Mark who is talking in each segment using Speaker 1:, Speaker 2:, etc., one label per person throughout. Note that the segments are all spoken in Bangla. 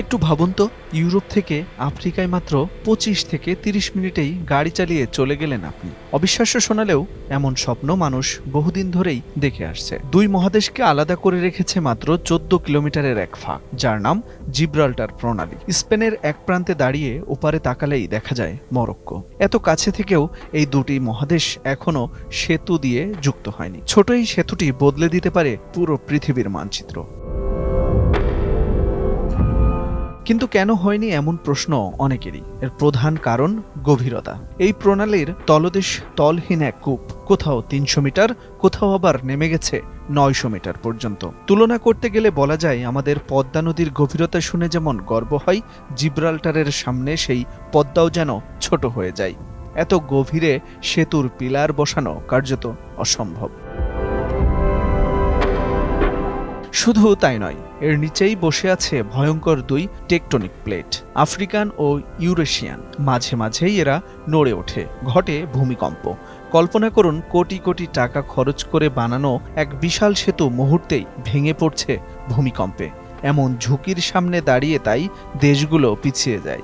Speaker 1: একটু ভাবুন তো, ইউরোপ থেকে আফ্রিকায় মাত্র পঁচিশ থেকে তিরিশ মিনিটেই গাড়ি চালিয়ে চলে গেলেন আপনি। অবিশ্বাস্য শোনালেও এমন স্বপ্ন মানুষ বহুদিন ধরেই দেখে আসছে। দুই মহাদেশকে আলাদা করে রেখেছে মাত্র চোদ্দ কিলোমিটারের এক ফাঁক, যার নাম জিব্রাল্টার প্রণালী। স্পেনের এক প্রান্তে দাঁড়িয়ে ওপারে তাকালেই দেখা যায় মরক্কো। এত কাছে থেকেও এই দুটি মহাদেশ এখনও সেতু দিয়ে যুক্ত হয়নি। ছোট এই সেতুটি বদলে দিতে পারে পুরো পৃথিবীর মানচিত্র। কিন্তু কেন হয়নি এমন প্রশ্ন অনেকেরই? এর প্রধান কারণ গভীরতা। এই প্রণালীর তলদেশ তলহীন এক কূপ। কোথাও তিনশো মিটার, কোথাও আবার নেমে গেছে নয়শো মিটার পর্যন্ত। তুলনা করতে গেলে বলা যায় আমাদের পদ্মা নদীর গভীরতা শুনে যেমন গর্ব হয়, জিব্রাল্টারের সামনে সেই পদ্মাও যেন ছোট হয়ে যায়। এত গভীরে সেতুর পিলার বসানো কার্যত অসম্ভব। শুধু তাই নয়, এর নিচেই বসে আছে ভয়ঙ্কর দুই টেকটনিক প্লেট, আফ্রিকান ও ইউরেশিয়ান। মাঝে মাঝেই এরা নড়ে ওঠে, ঘটে ভূমিকম্প। কল্পনা করুন, কোটি কোটি টাকা খরচ করে বানানো এক বিশাল সেতু মুহূর্তেই ভেঙে পড়ছে ভূমিকম্পে। এমন ঝুঁকির সামনে দাঁড়িয়ে তাই দেশগুলো পিছিয়ে যায়।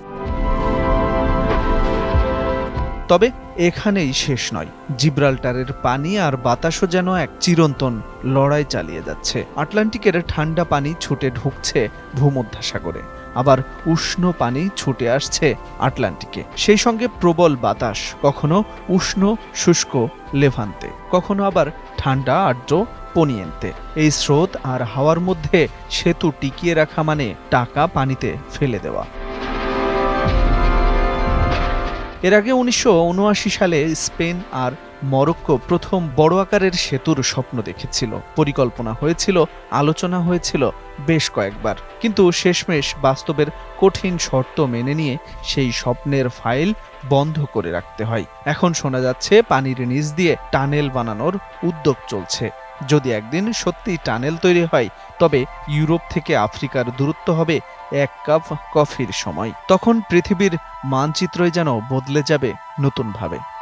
Speaker 1: তবে এখানেই শেষ নয়। জিব্রাল্টারের পানি আর বাতাসও যেন এক চিরন্তন লড়াই চালিয়ে যাচ্ছে। আটলান্টিকের ঠান্ডা পানি ছুটে ঢুকছে ভূমধ্যসাগরে। আবার উষ্ণ পানি ছুটে আসছে আটলান্টিকে। সেই সঙ্গে প্রবল বাতাস, কখনো উষ্ণ, শুষ্ক লেভান্তে, কখনো আবার ঠান্ডা, আর্দ্র পনিয়েন্তে। এই স্রোত আর হাওয়ার মধ্যে সেতু টিকিয়ে রাখা মানে টাকা পানিতে ফেলে দেওয়া। এর আগে উনিশশো উনআশি সালে স্পেন আর মরক্কো প্রথম বড় আকারের সেতুর স্বপ্ন দেখেছিল। পরিকল্পনা হয়েছিল, আলোচনা হয়েছিল বেশ কয়েকবার। কিন্তু শেষমেশ বাস্তবের কঠিন শর্ত মেনে নিয়ে সেই স্বপ্নের ফাইল বন্ধ করে রাখতে হয়। এখন শোনা যাচ্ছে, পানির নিচ দিয়ে টানেল বানানোর উদ্যোগ চলছে। যদি একদিন সত্যি টানেল তৈরি হয়, তবে ইউরোপ থেকে আফ্রিকার দূরত্ব হবে এক কাপ কফির সময়। তখন পৃথিবীর মানচিত্রই যেন বদলে যাবে নতুনভাবে।